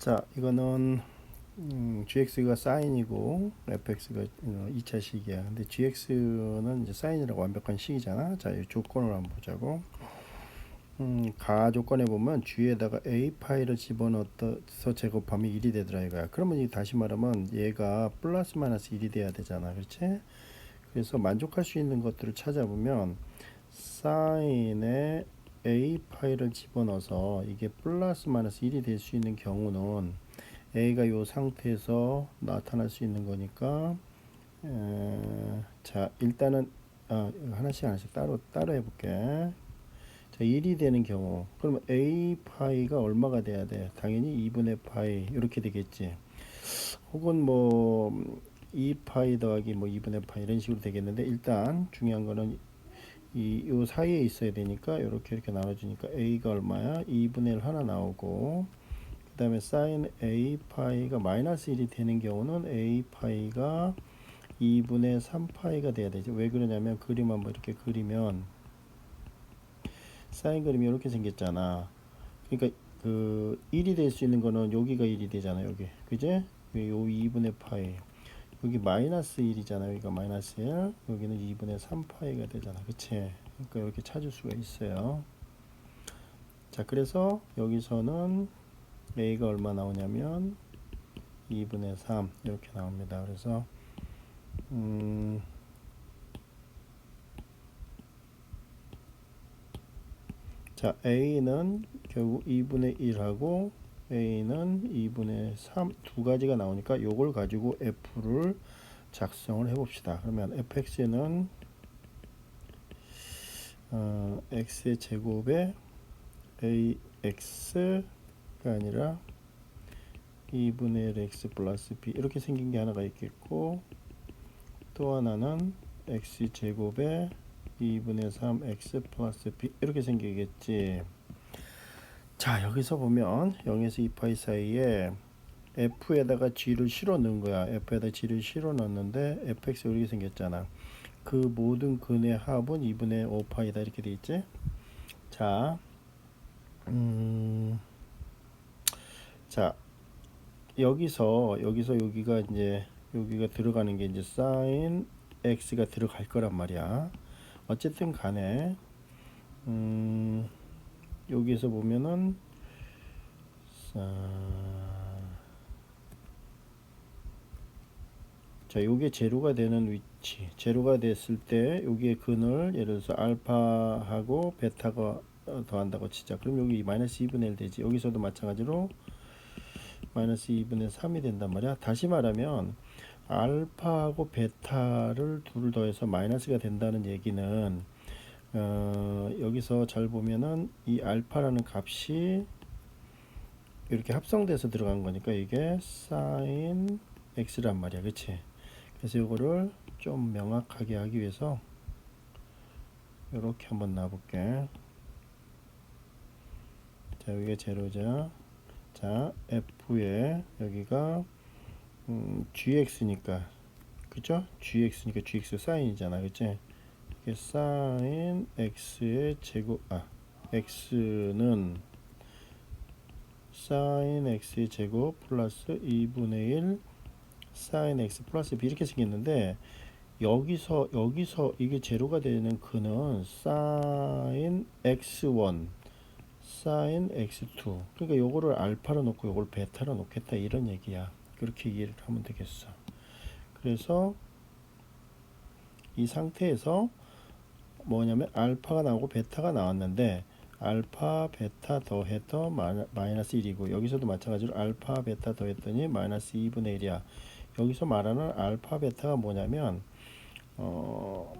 자, 이거는 음, GX가 사인이고 FX가 2차 식이야. 근데 GX는 이제 사인이라고 완벽한 식이잖아. 자, 이 조건을 한번 보자고. 음, 가 조건에 보면 G에다가 A 파이를 집어넣어서 제곱하면 1이 되더라 이거야. 그러면 이 다시 말하면 얘가 플러스 마이너스 1이 돼야 되잖아. 그렇지? 그래서 만족할 수 있는 것들을 찾아보면 사인에 A 파이를 집어넣어서 이게 플러스 마이너스 1이 될 수 있는 경우는 A가 이 상태에서 나타날 수 있는 거니까 에, 자 일단은 아, 하나씩 하나씩 따로 따로 해볼게. 자 1이 되는 경우 그러면 A 파이가 얼마가 돼야 돼? 당연히 2분의 파이 이렇게 되겠지. 혹은 뭐 2파이 더하기 뭐 2분의 파이 이런 식으로 되겠는데 일단 중요한 거는 이 요 사이에 있어야 되니까 이렇게 이렇게 나눠주니까 a가 얼마야? 2분의 1 하나 나오고 그 다음에 사인 a 파이가 마이너스 1이 되는 경우는 a 파이가 2분의 3 파이가 돼야 되죠. 왜 그러냐면 그림 한번 이렇게 그리면 사인 그림이 이렇게 생겼잖아. 그러니까 그 1이 될 수 있는 거는 여기가 1이 되잖아. 여기 그제? 요 2분의 파이 여기 마이너스 1이잖아. 여기가 마이너스 1. 여기는 2분의 3파이가 되잖아. 그치? 그러니까 이렇게 찾을 수가 있어요. 자, 그래서 여기서는 a가 얼마 나오냐면 2분의 3 이렇게 나옵니다. 그래서 음 자, a는 결국 2분의 1하고 a는 2분의 3 두 가지가 나오니까 요걸 가지고 f를 작성을 해 봅시다. 그러면 fx는 어, x의 제곱에 ax가 아니라 2분의 1 x 플러스 b 이렇게 생긴 게 하나가 있겠고 또 하나는 x 제곱에 2분의 3 x 플러스 b 이렇게 생기겠지. 자 여기서 보면 0에서 2파이 사이에 f에다가 g를 실어 넣은 거야. f에다 g를 실어 넣었는데 fx 이렇게 생겼잖아. 그 모든 근의 합은 2분의 5파이다 이렇게 돼 있지? 자 음, 자 여기서 여기서 여기가 이제 여기가 들어가는 게 이제 sin x가 들어갈 거란 말이야. 어쨌든 간에 음, 여기에서 보면은 자, 요게 제로가 되는 위치. 제로가 됐을 때 여기에 근을 예를 들어서 알파하고 베타가 더한다고 치자. 그럼 여기 마이너스 2분의 1 되지. 여기서도 마찬가지로 마이너스 2분의 3이 된단 말이야. 다시 말하면 알파하고 베타를 둘 더해서 마이너스가 된다는 얘기는 어, 여기서 잘 보면은 이 알파라는 값이 이렇게 합성돼서 들어간 거니까 이게 sin x란 말이야. 그치? 그래서 이거를 좀 명확하게 하기 위해서 이렇게 한번 놔볼게. 자 여기가 제로자. 자 f에 여기가 음, gx니까. 그죠 gx니까 gx 사인이잖아. 그치 이게 사인 x의 제곱 아 x는 사인 x의 제곱 플러스 2분의 1 사인 x 플러스 b 이렇게 생겼는데 여기서 여기서 이게 제로가 되는 그는 사인 x1 사인 x2 그러니까 요거를 알파로 놓고 요걸 베타로 놓겠다 이런 얘기야. 그렇게 이해를 하면 되겠어. 그래서 이 상태에서 뭐냐면 알파가 나오고 베타가 나왔는데 알파 베타 더해서 마이너스 1이고 여기서도 마찬가지로 알파 베타 더했더니 마이너스 2분의 1이야. 여기서 말하는 알파 베타가 뭐냐면 어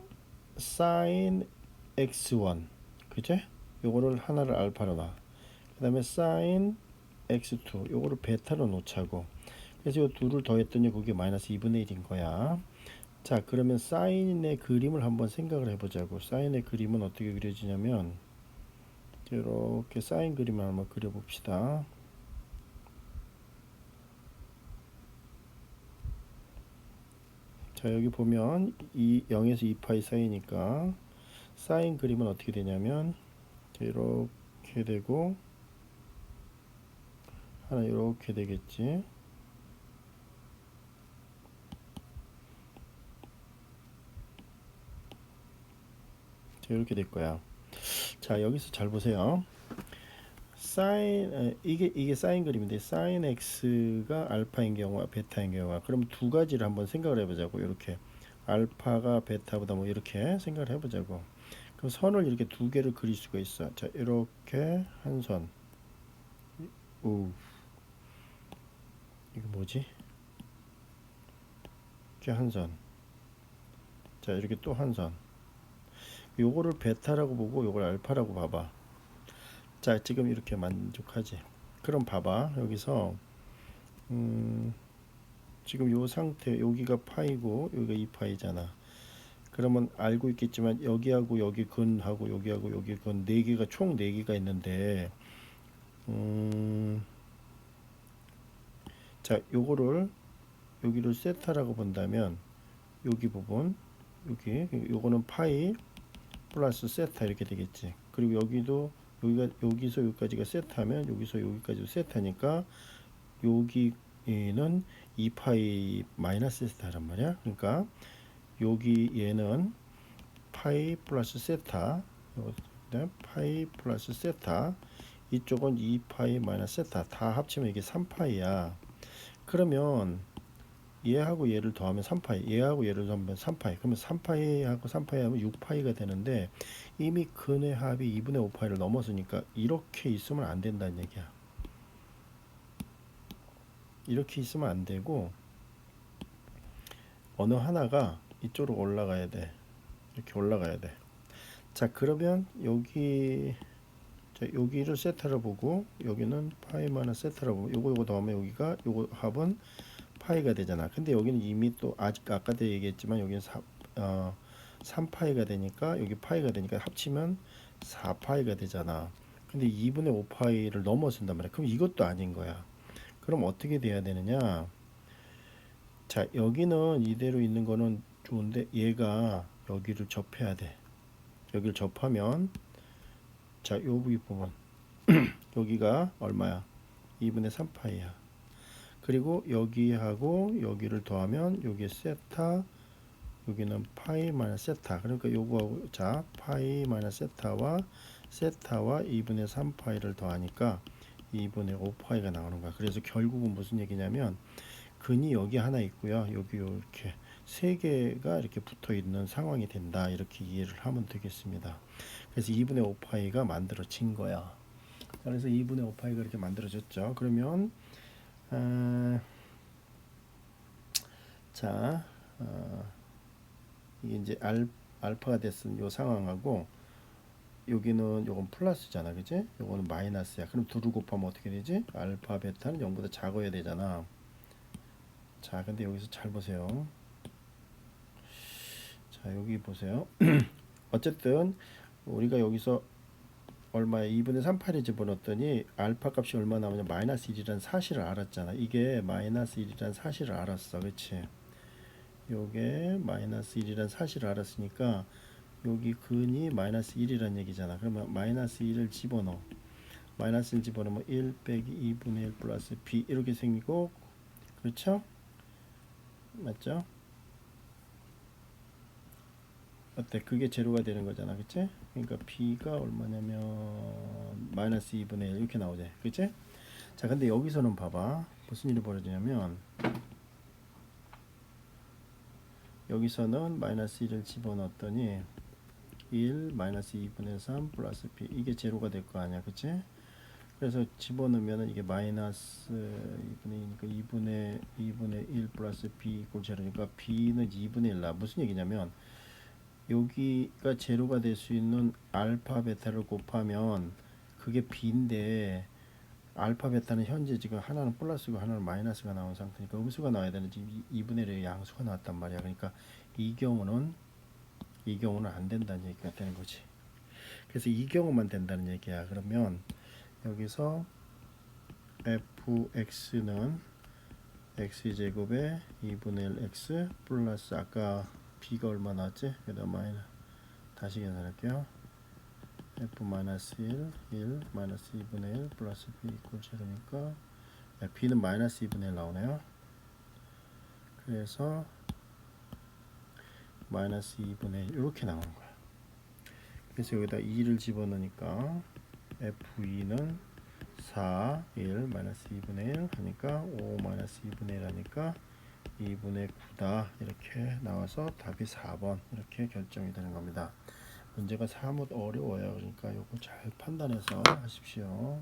사인 x1 그제 요거를 하나를 알파로 놔. 그 다음에 사인 x2 요거를 베타로 놓자고. 그래서 요 둘을 더했더니 그게 마이너스 2분의 1인 거야 자 그러면 사인의 그림을 한번 생각을 해보자고 사인의 그림은 어떻게 그려지냐면 이렇게 사인 그림을 한번 그려봅시다 자 여기 보면 이 0에서 2파이 사이니까 사인 그림은 어떻게 되냐면 이렇게 되고 하나 이렇게 되겠지. 자, 이렇게 될 거야. 자, 여기서 잘 보세요. 사인 에, 이게 이게 사인 그림인데 사인 x가 알파인 경우와 베타인 경우와 그럼 두 가지를 한번 생각을 해보자고. 이렇게 알파가 베타보다 뭐 이렇게 생각을 해보자고. 그럼 선을 이렇게 두 개를 그릴 수가 있어. 자 이렇게 한선. 오 이거 뭐지? 이렇게 한선. 자 이렇게 또 한선 요거를 베타라고 보고 요걸 알파라고 봐봐. 자 지금 이렇게 만족하지? 그럼 봐봐. 여기서 음 지금 요 상태 여기가 파이고 여기가 2파이잖아. 그러면 알고 있겠지만 여기하고 여기 근하고 여기하고 여기 근 네 개가 총 네 개가 있는데 음, 자 요거를 여기를 세타라고 본다면 여기 부분 여기 요거는 파이 플러스 세타 이렇게 되겠지 그리고 여기도 여기가 여기서 여기까지가 세타면 여기서 여기까지도 세타니까 여기는 2파이 마이너스 세타란 말이야. 그러니까 여기 얘는 파이 플러스 세타 그다음 파이 플러스 세타 이쪽은 2파이 마이너스 세타 다 합치면 이게 3파이야. 그러면 얘하고 얘를 더하면 3파이, 얘하고 얘를 더하면 3파이. 그러면 3파이하고 3파이 하면 6파이가 되는데 이미 근의 합이 2분의 5파이를 넘었으니까 이렇게 있으면 안 된다는 얘기야. 이렇게 있으면 안 되고 어느 하나가 이쪽으로 올라가야 돼. 이렇게 올라가야 돼. 자, 그러면 여기 자, 여기를 세타로 보고 여기는 파이만한 세타로 보고 요거 요거 더하면 여기가 요거 합은 파이가 되잖아. 근데 여기는 이미 또 아직 아까도 얘기했지만 여기는 4, 어, 3파이가 되니까 여기 파이가 되니까 합치면 4파이가 되잖아. 근데 2분의 5파이를 넘어선단 말이야. 그럼 이것도 아닌 거야. 그럼 어떻게 돼야 되느냐? 자, 여기는 이대로 있는 거는 좋은데 얘가 여기를 접해야 돼. 여기를 접하면 자, 요 부분 여기가 얼마야? 2분의 3파이야. 그리고 여기하고 여기를 더하면 여기 세타 여기는 파이 마이너스 세타. 그러니까 요거하고 자 파이 마이너스 세타와 세타와 2분의 3 파이를 더하니까 2분의 5 파이가 나오는 거야. 그래서 결국은 무슨 얘기냐면 근이 여기 하나 있고요. 여기 이렇게 세 개가 이렇게 붙어 있는 상황이 된다. 이렇게 이해를 하면 되겠습니다. 그래서 2분의 5 파이가 만들어진 거야. 그래서 2분의 5 파이가 이렇게 만들어졌죠. 그러면 아, 자, 어, 이게 이제 알, 알파가 됐은 요 상황하고 여기는 요건 플러스잖아, 그지? 요거는 마이너스야. 그럼 두루 곱하면 어떻게 되지? 알파, 베타는 0보다 작아야 되잖아. 자, 근데 여기서 잘 보세요. 자, 여기 보세요. 어쨌든 우리가 여기서 얼마야? 2분의 3파를 집어넣었더니 알파 값이 얼마 나오냐? 마이너스 1이라는 사실을 알았잖아. 이게 마이너스 1이라는 사실을 알았어. 그치? 요게 마이너스 1이라는 사실을 알았으니까 여기 근이 마이너스 1이라는 얘기잖아. 그러면 마이너스 1을 집어넣어. 마이너스 1 집어넣으면 1 빼기 2분의 1 플러스 b 이렇게 생기고 그렇죠? 맞죠 어때? 그게 제로가 되는 거잖아, 그치? 그러니까 b가 얼마냐면 마이너스 2분의 1 이렇게 나오지, 그치? 자, 근데 여기서는 봐봐, 무슨 일이 벌어지냐면 여기서는 마이너스 1을 집어넣었더니 1 마이너스 2분의 3 플러스 b 이게 제로가 될 거 아니야, 그치? 그래서 집어넣으면 이게 마이너스 2분의 2니까 2분의 2분의 1 플러스 b 이꼴 제로니까 b는 2분의 1 나. 무슨 얘기냐면 여기가 제로가 될 수 있는 알파 베타를 곱하면 그게 b인데 알파 베타는 현재 지금 하나는 플러스고 하나는 마이너스가 나온 상태니까 음수가 나와야 되는 지금 2분의 1의 양수가 나왔단 말이야. 그러니까 이 경우는 이 경우는 안 된다는 얘기가 되는 거지. 그래서 이 경우만 된다는 얘기야. 그러면 여기서 fx는 x제곱에 2분의 1 x 플러스 아까 b가 얼마 나왔지? 그다음 마이너 다시 계산할게요. f 마이너스 1, 1 마이너스 2분의 1 플러스 b 이퀄 제로니까 B는 마이너스 2분의 1 나오네요. 그래서 마이너스 2분의 1 이렇게 나오는 거야. 그래서 여기다 2를 집어넣으니까 F2는 4, 1, 마이너스 2분의 1 하니까 5 마이너스 2분의 1 하니까 2분의 9다 이렇게 나와서 답이 4번 이렇게 결정이 되는 겁니다. 문제가 사뭇 어려워요. 그러니까 요거 잘 판단해서 하십시오.